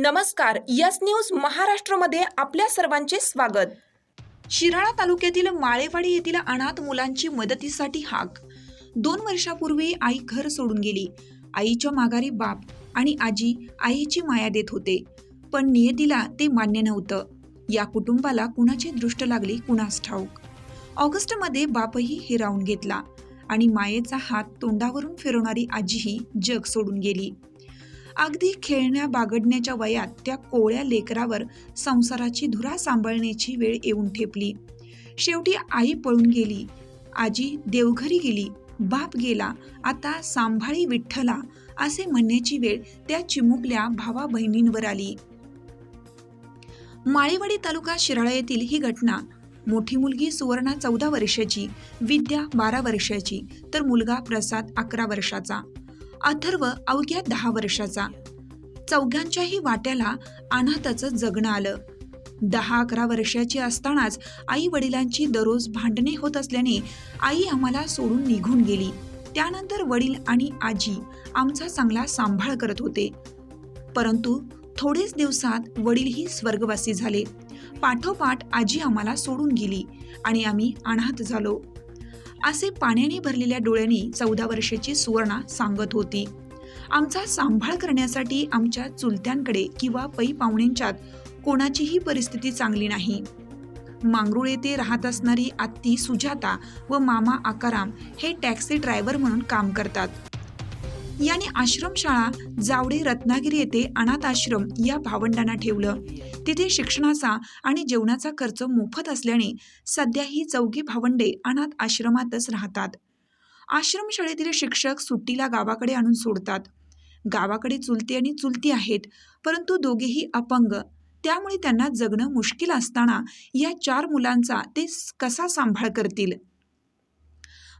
नमस्कार yes news महाराष्ट्रमध्ये आपल्या सर्वांचे स्वागत. शिराळा तालुक्यातील माळेवाडी येथील अनाथ मुलांची मदतीसाठी हाक. दोन वर्षापूर्वी आई घर सोडून गेली. आईच्या माघारी बाप आणि आजी आईची माया देत होते. पण नियतीला ते मान्य नव्हतं. या कुटुंबाला कुणाची दृष्ट लागली कुणास ठाऊक? ऑगस्टमध्ये बापही हिरावून घेतला आणि मायेचा हात तोंडावरून फिरवणारी आजीही जग सोडून गेली. अगदी खेळण्या बागडण्याच्या वयात त्या कोळ्या लेकरावर संसाराची धुरा सांभाळण्याची वेळ येऊन ठेपली. शेवटी आई पळून गेली. आजी देवघरी गेली. बाप गेला. आता सांभाळी विठ्ठला असे म्हणण्याची वेळ त्या चिमुकल्या भावा बहिणींवर आली. माळेवाडी तालुका शिराळा येथील ही घटना. मोठी मुलगी सुवर्णा चौदा वर्षाची विद्या बारा वर्षाची तर मुलगा प्रसाद अकरा वर्षाचा. अथर्व अवघ्या दहा वर्षाचा. चौघांच्याही वाट्याला अनाथाचं जगणं आलं. दहा अकरा वर्षाची असतानाच आई वडिलांची दररोज भांडणे होत असल्याने आई आम्हाला सोडून निघून गेली. त्यानंतर वडील आणि आजी आमचा चांगला सांभाळ करत होते. परंतु थोडेच दिवसात वडीलही स्वर्गवासी झाले. पाठोपाठ आजी आम्हाला सोडून गेली आणि आम्ही अनाथ झालो. असे पाण्याने भरलेल्या डोळ्यांनी चौदा वर्षाची सुवर्णा सांगत होती. आमचा सांभाळ करण्यासाठी आमच्या चुलत्यांकडे किंवा पै पाहुण्यांच्यात कोणाचीही परिस्थिती चांगली नाही. मांगरुळ येथे राहत असणारी आत्ती सुजाता व मामा आकाराम हे टॅक्सी ड्रायव्हर म्हणून काम करतात. याने आश्रमशाळा जावडे रत्नागिरी येथे अनाथ आश्रम या भावंडांना ठेवलं. तिथे शिक्षणाचा आणि जेवणाचा खर्च मोफत असल्याने सध्या ही चौघी भावंडे अनाथ आश्रमातच राहतात. आश्रमशाळेतील शिक्षक सुट्टीला गावाकडे आणून सोडतात. गावाकडे चुलते आणि चुलती आहेत परंतु दोघेही अपंग. त्यामुळे त्यांना जगणं मुश्किल असताना या चार मुलांचा ते कसा सांभाळ करतील?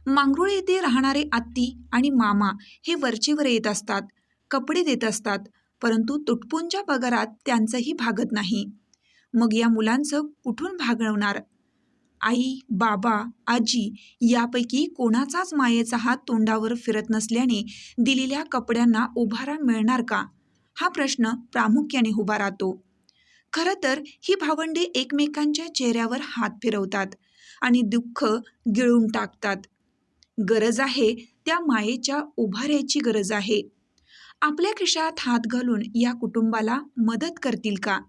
मांगरुळ येथे राहणारे आत्ती आणि मामा हे वरचेवर येत असतात कपडे देत असतात परंतु तुटपुंच्या पगारात त्यांचंही भागत नाही. मग या मुलांचं कुठून भागवणार आई बाबा आजी यापैकी कोणाचाच मायेचा हात तोंडावर फिरत नसल्याने दिलेल्या कपड्यांना उभारा मिळणार का? हा प्रश्न प्रामुख्याने उभा राहतो. खरं तर ही भावंडे एकमेकांच्या चेहऱ्यावर हात फिरवतात आणि दुःख गिळून टाकतात. गरज आहे त्या मायेच्या उभाऱ्याची गरज आहे. आपल्या खिशात हात घालून या कुटुंबाला मदत करतील का?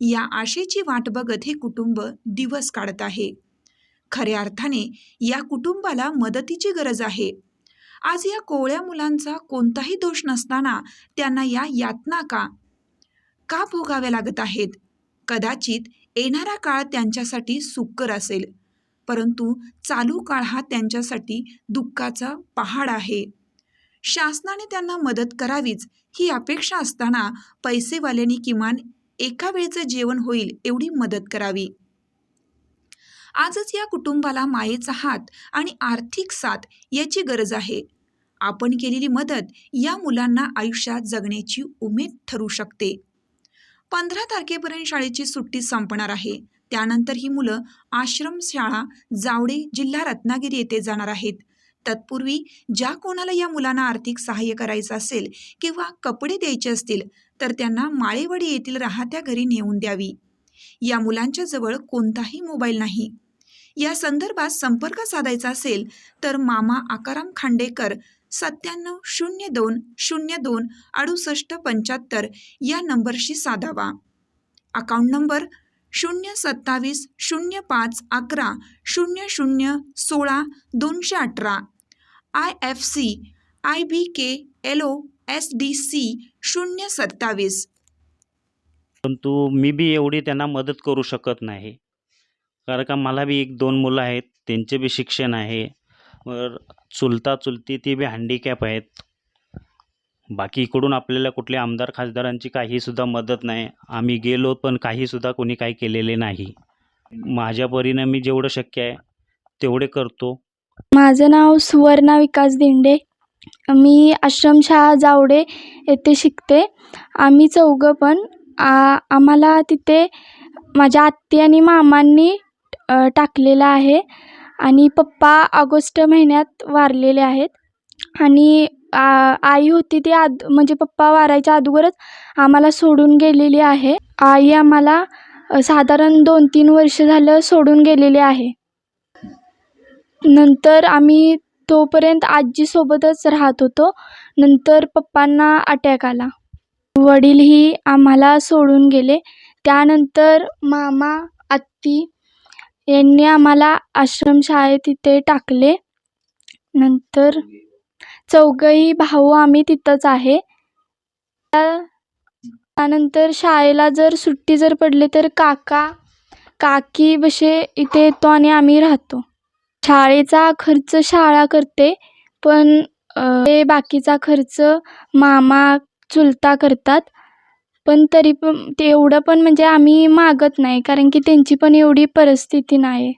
या आशेची वाट बघत हे कुटुंब दिवस काढत आहे. खऱ्या अर्थाने या कुटुंबाला मदतीची गरज आहे. आज या कोवळ्या मुलांचा कोणताही दोष नसताना त्यांना या यातना का? का भोगाव्या लागत आहेत? कदाचित येणारा काळ त्यांच्यासाठी सुकर असेल. परंतु चालू काळ हा त्यांच्यासाठी दुःखाचा पहाड आहे. शासनाने त्यांना मदत करावीच ही अपेक्षा असताना पैसेवाल्यांनी किमान एका वेळचं जेवण होईल एवढी मदत करावी. आजच या कुटुंबाला मायेचा हात आणि आर्थिक साथ याची गरज आहे. आपण केलेली मदत या मुलांना आयुष्यात जगण्याची उमेद ठरू शकते. पंधरा तारखेपर्यंत शाळेची सुट्टी संपणार आहे. त्यानंतर ही मुलं आश्रमशाळा जावडे जिल्हा रत्नागिरी येथे जाणार आहेत. तत्पूर्वी ज्या कोणाला या मुलांना आर्थिक सहाय्य करायचं असेल किंवा कपडे द्यायचे असतील तर त्यांना माळेवाडी येथील राहत्या घरी नेऊन द्यावी. या मुलांच्या जवळ कोणताही मोबाईल नाही. या संदर्भात संपर्क साधायचा असेल तर मामा आकाराम खांडेकर सत्त्याण्णव शून्य दोन शून्य दोन अडुसष्ट पंच्याहत्तर या नंबरशी साधावा. अकाउंट नंबर शून्य सत्तावीस शून्य पाच अकरा शून्य शून्य सोळा दोनशे अठरा. I F S C B K L O S D C शून्य सत्तावीस परंतु मी बी एवढी त्यांना मदत करू शकत नाही. कारण का मला बी एक दोन मुलं आहेत त्यांचे बी शिक्षण आहे. वर चुलता चुलती ती बी हँडिकॅप आहेत. बाकी इकडून आपल्याला कुठल्या आमदार खासदारांची काहीसुद्धा मदत नाही. आम्ही गेलो पण काहीसुद्धा कोणी काही केलेले नाही. माझ्या परीनं मी जेवढं शक्य आहे तेवढे करतो. माझं नाव सुवर्णा विकास दिंडे. मी आश्रमशाळा जावडे येथे शिकते. आम्ही चौघं पण. आ आम्हाला तिथे माझ्या आत्ती आणि मामांनी टाकलेलं आहे. आणि पप्पा ऑगस्ट महिन्यात वारलेले आहेत. आणि आ आई होती ती आद म्हणजे पप्पा वारायच्या अगोदरच आम्हाला सोडून गेलेली आहे. आई आम्हाला साधारण दोन तीन वर्ष झालं सोडून गेलेली आहे. नंतर आम्ही तोपर्यंत आजीसोबतच राहत होतो. नंतर पप्पांना अटॅक आला. वडीलही आम्हाला सोडून गेले. त्यानंतर मामा आत्ती यांनी आम्हाला आश्रमशाळेत तिथे टाकले. नंतर चौघंही भाऊ आम्ही तिथंच आहे. त्या- त्यानंतर शाळेला जर सुट्टी जर पडली तर काका काकी बसे इथे येतो आणि आम्ही राहतो. शाळेचा खर्च शाळा करते पण ते बाकीचा खर्च मामा चुलता करतात. पण तरी पण ते एवढं पण म्हणजे आम्ही मागत नाही कारण की त्यांची पण एवढी परिस्थिती नाही.